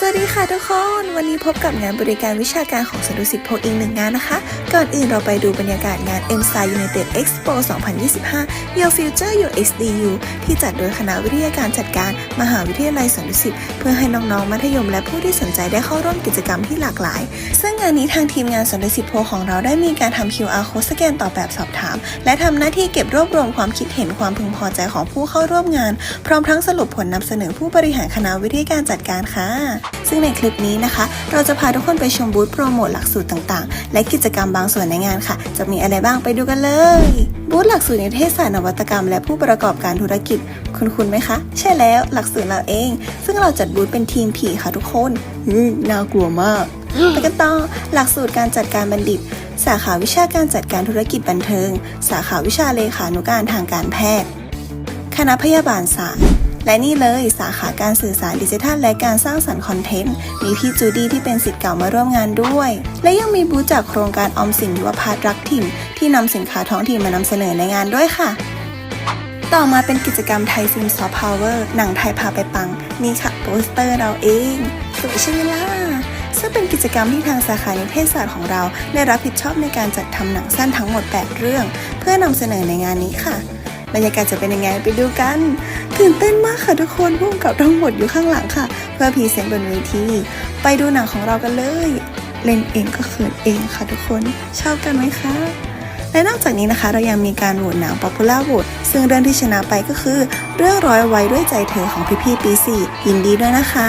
สวัสดีค่ะทุกคน วันนี้พบกับงานบริการวิชาการของสนุสิทธิ์โพอีกหนึ่งงานนะคะ ก่อนอื่นเราไปดูบรรยากาศงาน m s i United Expo 2025 Your Future Your SDU ที่จัดโดยคณะวิทยาการจัดการมหาวิทยาลัยสนุสิทธิ์เพื่อให้น้องๆ มัธยมและผู้ที่สนใจได้เข้าร่วมกิจกรรมที่หลากหลาย ซึ่งงานนี้ทางทีมงานสนุสิทธิ์โพของเราได้มีการทำ QR code สแกนต่อแบบสอบถาม และทำหน้าที่เก็บรวบรวมความคิดเห็นความพึงพอใจของผู้เข้าร่วมงาน พร้อมทั้งสรุปผลนำเสนอผู้บริหารคณะวิทยาการจัดการค่ะซึ่งในคลิปนี้นะคะ เราจะพาทุกคนไปชมบูธโปรโมทหลักสูตรต่างๆ และกิจกรรมบางส่วนในงานค่ะ จะมีอะไรบ้างไปดูกันเลย บูธหลักสูตรนิเทศศาสตร์นวัตกรรม และผู้ประกอบการธุรกิจ คุณคุณไหมคะ ใช่แล้วหลักสูตรเราเอง ซึ่งเราจัดบูธเป็นทีมผีค่ะทุกคนน่ากลัวมากไปกันต่อหลักสูตรการจัดการบัณฑิต สาขาวิชาการจัดการธุรกิจบันเทิง สาขาวิชาเลขานุการทางการแพทย์ คณะพยาบาลศาสตร์ และนี่เลยสาขาการสื่อสารดิจิทัลและการสร้างสรรค์คอนเทนต์ มีพี่จูดี้ที่เป็นสิทธิ์เก่ามาร่วมงานด้วย และยังมีบูธจากโครงการออมสินยุวพัฒน์รักถิ่นที่นำสินค้าท้องถิ่นมานำเสนอในงานด้วยค่ะต่อมาเป็นกิจกรรมไทยซิมซอฟต์พาวเวอร์หนังไทยพาไปปัง นี่ค่ะโปสเตอร์เราเองสวยใช่ไหมล่ะซึ่งเป็นกิจกรรมที่ทางสาขานิเทศศาสตร์ของเรา ได้รับผิดชอบในการจัดทำหนังสั้นทั้งหมด 8 เรื่อง เพื่อนำเสนอในงานนี้ค่ะ บรรยากาศจะเป็นยังไงไปดูกัน ตื่นเต้นมากค่ะทุกคนพุ่งกับทั้งหมดอยู่ข้างหลังค่ะ เพื่อพรีเซนต์บนเวทีไปดูหนังของเรากันเลย เล่นเองก็เขินเองค่ะทุกคนชอบกันไหมคะและนอกจากนี้นะคะเรายังมีการโหวตหนังป๊อปปูล่าโหวตซึ่งเรื่องที่ชนะไปก็คือ เรื่องร้อยไว้ด้วยใจเธอของพี่ๆปีสี่ยินดีด้วยนะคะ